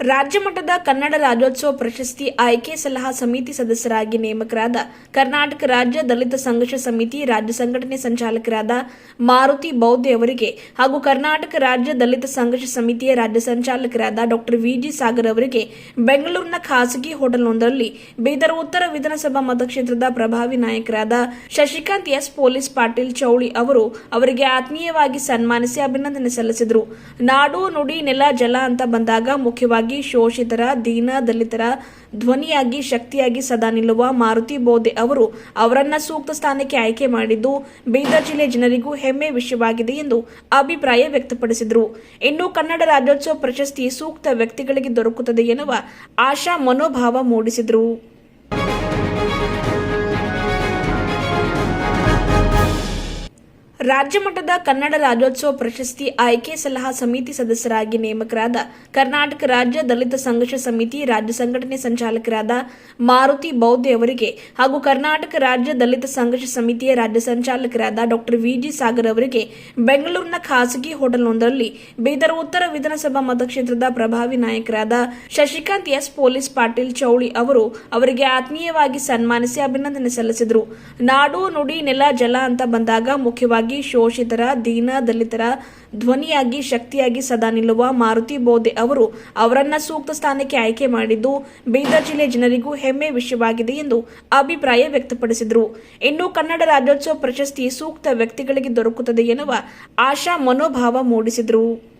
ರಾಜ್ಯ ಮಟ್ಟದ ಕನ್ನಡ ರಾಜ್ಯೋತ್ಸವ ಪ್ರಶಸ್ತಿ ಆಯ್ಕೆ ಸಲಹಾ ಸಮಿತಿ ಸದಸ್ಯರಾಗಿ ನೇಮಕರಾದ ಕರ್ನಾಟಕ ರಾಜ್ಯ ದಲಿತ ಸಂಘರ್ಷ ಸಮಿತಿ ರಾಜ್ಯ ಸಂಘಟನೆ ಸಂಚಾಲಕರಾದ ಮಾರುತಿ ಬೌದ್ಧೆ ಅವರಿಗೆ ಹಾಗೂ ಕರ್ನಾಟಕ ರಾಜ್ಯ ದಲಿತ ಸಂಘರ್ಷ ಸಮಿತಿಯ ರಾಜ್ಯ ಸಂಚಾಲಕರಾದ ಡಾಕ್ಟರ್ ವಿಜಿ ಸಾಗರ್ ಅವರಿಗೆ ಬೆಂಗಳೂರಿನ ಖಾಸಗಿ ಹೋಟೆಲ್ನೊಂದರಲ್ಲಿ ಬೀದರ್ ಉತ್ತರ ವಿಧಾನಸಭಾ ಮತಕ್ಷೇತ್ರದ ಪ್ರಭಾವಿ ನಾಯಕರಾದ ಶಶಿಕಾಂತ್ ಎಸ್ ಪೊಲೀಸ್ ಪಾಟೀಲ್ ಚೌಳಿ ಅವರು ಅವರಿಗೆ ಆತ್ಮೀಯವಾಗಿ ಸನ್ಮಾನಿಸಿ ಅಭಿನಂದನೆ ಸಲ್ಲಿಸಿದರು. ನಾಡು ನುಡಿ ನೆಲ ಜಲ ಅಂತ ಬಂದಾಗ ಮುಖ್ಯವಾಗಿ ಶೋಷಿತರ, ದೀನ ದಲಿತರ, ಧ್ವನಿಯಾಗಿ, ಶಕ್ತಿಯಾಗಿ ಸದಾ ನಿಲ್ಲುವ ಮಾರುತಿ ಬೋಧೆ ಅವರು ಅವರನ್ನ ಸೂಕ್ತ ಸ್ಥಾನಕ್ಕೆ ಆಯ್ಕೆ ಮಾಡಿದ್ದು ಬೀದರ್ ಜಿಲ್ಲೆ ಜನರಿಗೂ ಹೆಮ್ಮೆ ವಿಷಯವಾಗಿದೆ ಎಂದು ಅಭಿಪ್ರಾಯ ವ್ಯಕ್ತಪಡಿಸಿದರು. ಇನ್ನು ಕನ್ನಡ ರಾಜ್ಯೋತ್ಸವ ಪ್ರಶಸ್ತಿ ಸೂಕ್ತ ವ್ಯಕ್ತಿಗಳಿಗೆ ದೊರಕುತ್ತದೆ ಎನ್ನುವ ಆಶಾ ಮನೋಭಾವ ಮೂಡಿಸಿದರು. ರಾಜ್ಯ ಮಟ್ಟದ ಕನ್ನಡ ರಾಜ್ಯೋತ್ಸವ ಪ್ರಶಸ್ತಿ ಆಯ್ಕೆ ಸಲಹಾ ಸಮಿತಿ ಸದಸ್ಯರಾಗಿ ನೇಮಕರಾದ ಕರ್ನಾಟಕ ರಾಜ್ಯ ದಲಿತ ಸಂಘರ್ಷ ಸಮಿತಿ ರಾಜ್ಯ ಸಂಘಟನೆ ಸಂಚಾಲಕರಾದ ಮಾರುತಿ ಬೌದ್ಧೆ ಅವರಿಗೆ ಹಾಗೂ ಕರ್ನಾಟಕ ರಾಜ್ಯ ದಲಿತ ಸಂಘರ್ಷ ಸಮಿತಿಯ ರಾಜ್ಯ ಸಂಚಾಲಕರಾದ ಡಾಕ್ಟರ್ ವಿಜಿ ಸಾಗರ್ ಅವರಿಗೆ ಬೆಂಗಳೂರಿನ ಖಾಸಗಿ ಹೋಟೆಲ್ನೊಂದರಲ್ಲಿ ಬೀದರ್ ಉತ್ತರ ವಿಧಾನಸಭಾ ಮತಕ್ಷೇತ್ರದ ಪ್ರಭಾವಿ ನಾಯಕರಾದ ಶಶಿಕಾಂತ್ ಎಸ್ ಪೊಲೀಸ್ ಪಾಟೀಲ್ ಚೌಳಿ ಅವರು ಅವರಿಗೆ ಆತ್ಮೀಯವಾಗಿ ಸನ್ಮಾನಿಸಿ ಅಭಿನಂದನೆ ಸಲ್ಲಿಸಿದರು. ನಾಡು ನುಡಿ ನೆಲ ಜಲ ಅಂತ ಬಂದಾಗ ಮುಖ್ಯವಾಗಿ ಶೋಷಿತರ, ದೀನ ದಲಿತರ, ಧ್ವನಿಯಾಗಿ, ಶಕ್ತಿಯಾಗಿ ಸದಾ ನಿಲ್ಲುವ ಮಾರುತಿ ಬೋಧೆ ಅವರು ಅವರನ್ನ ಸೂಕ್ತ ಸ್ಥಾನಕ್ಕೆ ಆಯ್ಕೆ ಮಾಡಿದ್ದು ಬೀದರ್ ಜಿಲ್ಲೆ ಜನರಿಗೂ ಹೆಮ್ಮೆ ವಿಷಯವಾಗಿದೆ ಎಂದು ಅಭಿಪ್ರಾಯ ವ್ಯಕ್ತಪಡಿಸಿದರು. ಇನ್ನು ಕನ್ನಡ ರಾಜ್ಯೋತ್ಸವ ಪ್ರಶಸ್ತಿ ಸೂಕ್ತ ವ್ಯಕ್ತಿಗಳಿಗೆ ದೊರಕುತ್ತದೆ ಎನ್ನುವ ಆಶಾ ಮನೋಭಾವ ಮೂಡಿಸಿದರು.